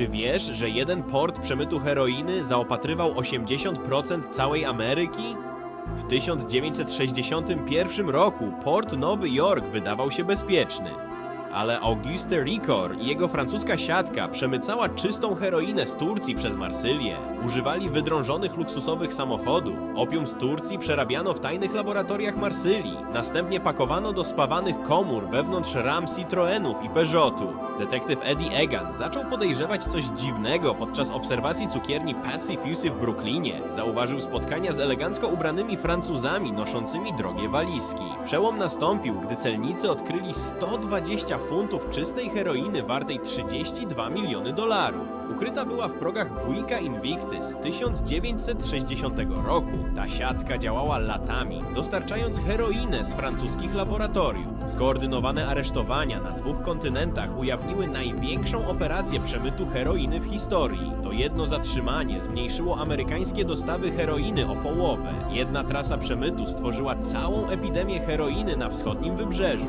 Czy wiesz, że jeden port przemytu heroiny zaopatrywał 80% całej Ameryki? W 1961 roku port Nowy Jork wydawał się bezpieczny. Ale Auguste Ricor i jego francuska siatka przemycała czystą heroinę z Turcji przez Marsylię. Używali wydrążonych luksusowych samochodów. Opium z Turcji przerabiano w tajnych laboratoriach Marsylii. Następnie pakowano do spawanych komór wewnątrz ram Citroenów i Peugeotów. Detektyw Eddie Egan zaczął podejrzewać coś dziwnego podczas obserwacji cukierni Patsy Fusy w Brooklynie. Zauważył spotkania z elegancko ubranymi Francuzami noszącymi drogie walizki. Przełom nastąpił, gdy celnicy odkryli 120 funtów czystej heroiny wartej 32 miliony dolarów. Ukryta była w progach Buicka Invicty z 1960 roku. Ta siatka działała latami, dostarczając heroinę z francuskich laboratoriów. Skoordynowane aresztowania na dwóch kontynentach ujawniły największą operację przemytu heroiny w historii. To jedno zatrzymanie zmniejszyło amerykańskie dostawy heroiny o połowę. Jedna trasa przemytu stworzyła całą epidemię heroiny na wschodnim wybrzeżu.